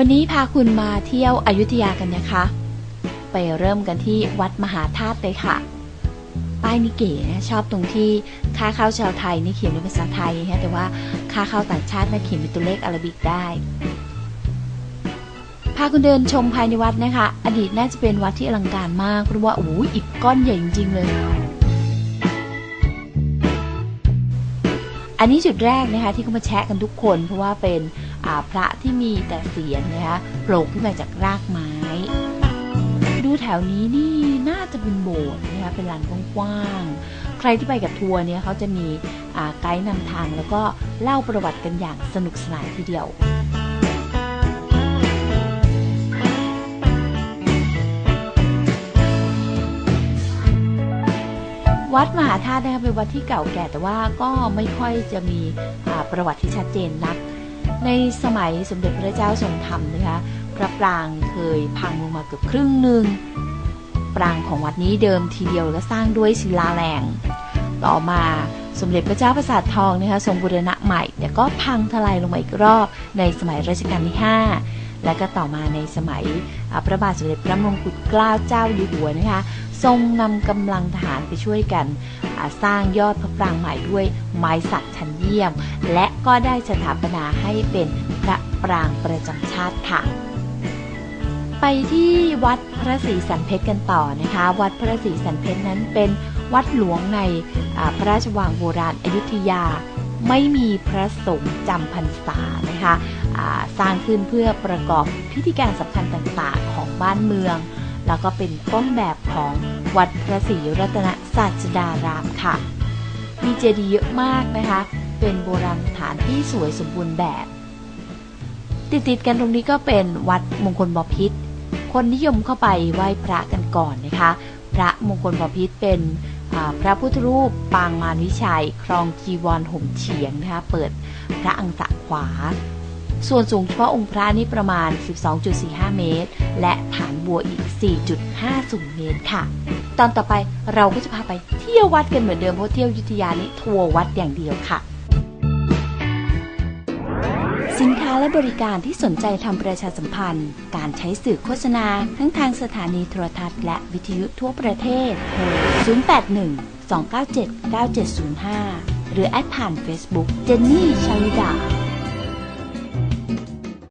วันนี้พาคุณมาเที่ยวอยุธยากันนะคะ ไปเริ่มกันที่วัดมหาธาตุเลยค่ะ ป้ายนี่เก๋นะชอบตรงที่ค่าเข้าชาวไทยนี่เขียนเป็นภาษาไทยนะแต่ว่าค่าเข้าต่างชาติน่าเขียนเป็นตัวเลขอาราบิกได้ พาคุณเดินชมภายในวัดนะคะ อดีตน่าจะเป็นวัดที่อลังการมากเพราะว่าโอ้โหอิฐก้อนใหญ่จริงๆเลย อันนี้จุดแรกนะคะที่เขามาแชะกันทุกคน เพราะว่าเป็นพระที่มีแต่เสียงนะคะโผล่ขึ้นมาจากรากไม้ ดูแถวนี้นี่น่าจะเป็นโบสถ์นะคะเป็นลานกว้างๆใครที่ไปกับทัวร์เนี่ยเขาจะมีไกด์นำทางแล้วก็เล่าประวัติกันอย่างสนุกสนานทีเดียว วัดมหาธาตุนะคะเป็นวัดที่เก่าแก่แต่ว่าก็ไม่ค่อยจะมีประวัติที่ชัดเจนนัก ในสมัยสมเด็จพระเจ้าทรงธรรมนะคะพระปรางเคยพังลงมาเกือบครึ่งหนึ่งปรางของวัดนี้เดิมทีเดียวแล้วสร้างด้วยศิลาแรง ต่อมาสมเด็จพระเจ้าประสาททองนะคะทรงบูรณะใหม่ แต่ก็พังทลายลงมาอีกรอบในสมัยรัชกาลที่ 5 และก็ต่อมาในสมัยพระบาทสมเด็จพระมงกุฎเกล้าเจ้าอยู่หัวนะคะทรงนำกำลังทหารไปช่วยกันสร้างยอดพระปรางใหม่ด้วยไม้สักชั้นเยี่ยม และก็ได้สถาปนาให้เป็นพระปรางประจำชาติค่ะไปที่วัดพระศรีสันเพชรกันต่อนะคะ วัดพระศรีสันเพชรนั้นเป็นวัดหลวงในพระราชวังโบราณอยุธยา ไม่มีพระสงฆ์จำพรรษานะคะสร้างขึ้นเพื่อประกอบพิธีการสำคัญต่างๆของบ้านเมือง แล้วก็เป็นต้นแบบของวัดพระศรีรัตนศาสดารามค่ะ มีเจดีย์เยอะมากนะคะ เป็นโบราณสถานที่สวยสมบูรณ์แบบ ติดๆกันตรงนี้ก็เป็นวัดมงคลบพิษคนนิยมเข้าไปไหว้พระกันก่อนนะคะ พระมงคลบพิษเป็น พระพุทธรูปปางมารวิชัย ครองจีวรห่มเฉียงนะคะเปิดพระอังสะขวา ส่วนสูงเฉพาะองค์พระนี่ประมาณ 12.45 เมตร และฐานบัวอีก 4.50 เมตรค่ะ ตอนต่อไปเราก็จะพาไปเที่ยววัดกันเหมือนเดิมเพราะเที่ยวยุทธยานี้ทัวร์วัดอย่างเดียวค่ะ สินค้าและบริการที่สนใจทำประชาสัมพันธ์ การใช้สื่อโฆษณา ทั้งทางสถานีโทรทัศน์และวิทยุทั่วประเทศโทร081 297 9705 หรือแอดผ่าน Facebook เจนนี่ชาลิดา